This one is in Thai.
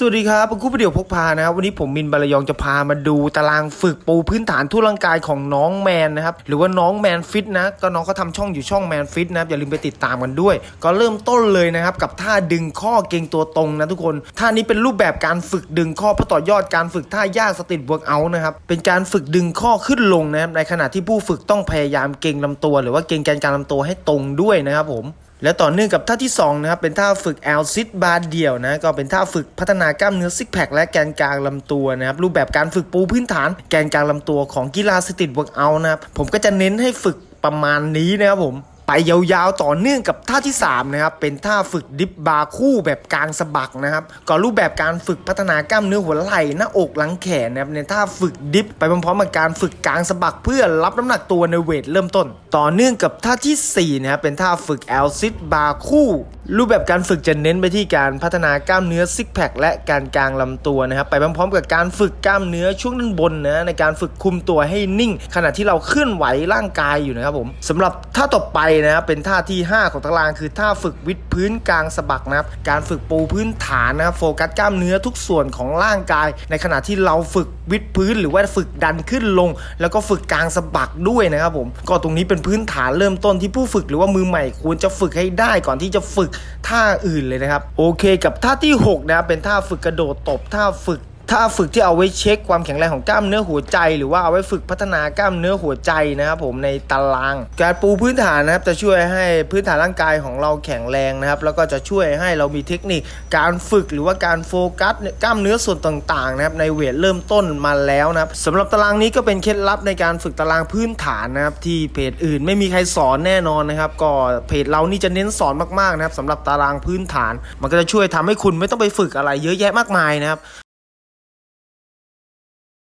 สวัสดีครับคู่ประเดี๋ยวพกพานะครับวันนี้ผมมินบารยองจะพามาดูตารางฝึกปูพื้นฐานทั่วร่างกายของน้องแมนนะครับหรือว่าน้องแมนฟิตนะก็น้องเขาทำช่องอยู่ช่องแมนฟิตนะครับอย่าลืมไปติดตามกันด้วย ก็เริ่มต้นเลยนะครับกับท่าดึงข้อเกรงตัวตรงนะทุกคนท่านี้เป็นรูปแบบการฝึกดึงข้อเพื่อต่อยอดการฝึกท่ายากสติดเวิร์กเอาท์นะครับเป็นการฝึกดึงข้อขึ้นลงนะครับในขณะที่ผู้ฝึกต้องพยายามเกรงลำตัว หรือว่าเกรงแกนการลำตัวให้ตรงด้วยนะครับผม และต่อเนื่องกับท่าที่2นะครับเป็นท่าฝึกแอลซิดบาร์เดี่ยวนะก็เป็นท่าฝึกพัฒนากล้ามเนื้อซิกแพคและแกนกลางลำตัวนะครับรูปแบบการฝึกปูพื้นฐาน แกนกลางลำตัวของกีฬาสตรีทเวิร์กเอานะครับผมก็จะเน้นให้ฝึกประมาณนี้นะครับผม ไปยาวๆต่อเนื่องกับท่าที่3นะครับเป็นท่าฝึกดิฟบาร์คู่แบบกลางสะบักนะครับก็รูปแบบการฝึกพัฒนากล้ามเนื้อหัวไหล่หน้าอกหลังแขนนะครับในท่าฝึกดิฟไปพร้อมๆกับการฝึกกลางสะบักเพื่อรับน้ำหนักตัวในเวทเริ่มต้น ต่อเนื่องกับท่าทีสี่4นะครับเป็นท่าฝึกแอลซิดบาร์คู่ รูปแบบการฝึกจะเน้นไปที่การพัฒนากล้ามเนื้อซิกแพคและการกลางลำตัวนะครับไปพร้อมๆกับการฝึกกล้ามเนื้อช่วงด้านบนนะในการฝึกคุมตัวให้นิ่ง ขณะที่เราเคลื่อนไหวร่างกายอยู่นะครับผมสำหรับท่าต่อไปนะครับเป็นท่าที่ 5 ของตารางคือท่าฝึกวิดพื้นกลางสะบักนะครับการฝึกปูพื้นฐานนะครับโฟกัสกล้ามเนื้อทุกส่วนของร่างกาย ในขณะที่เราฝึกวิดพื้น หรือว่าฝึกดันขึ้นลง แล้วก็ฝึกกลางสะบักด้วยนะครับผมก็ตรงนี้เป็นพื้นฐานเริ่มต้นที่ผู้ฝึกหรือว่ามือใหม่ควรจะฝึกให้ได้ก่อนที่จะฝึกท่าอื่นเลยนะครับ โอเคกับท่าที่6นะเป็นท่าฝึกกระโดดตบท่าฝึก ท่าฝึกที่เอาไว้เช็คความแข็งแรงของกล้ามเนื้อหัวใจ หรือว่าเอาไว้ฝึกพัฒนากล้ามเนื้อหัวใจนะครับผมในตาราง การปูพื้นฐานนะครับจะช่วยให้พื้นฐานร่างกายของเราแข็งแรงนะครับ แล้วก็จะช่วยให้เรามีเทคนิค การฝึกหรือว่าการโฟกัสกล้ามเนื้อส่วนต่างๆนะครับในเวทเริ่มต้นมาแล้วนะครับสำหรับตารางนี้ก็เป็นเคล็ดลับในการฝึกตารางพื้นฐานนะครับที่เพจอื่นไม่มีใครสอนแน่นอนนะครับก็เพจเรานี่จะเน้นสอนมากๆนะครับสำหรับตารางพื้นฐาน มันก็จะช่วยทำให้คุณไม่ต้องไปฝึกอะไรเยอะแยะมากมายนะครับ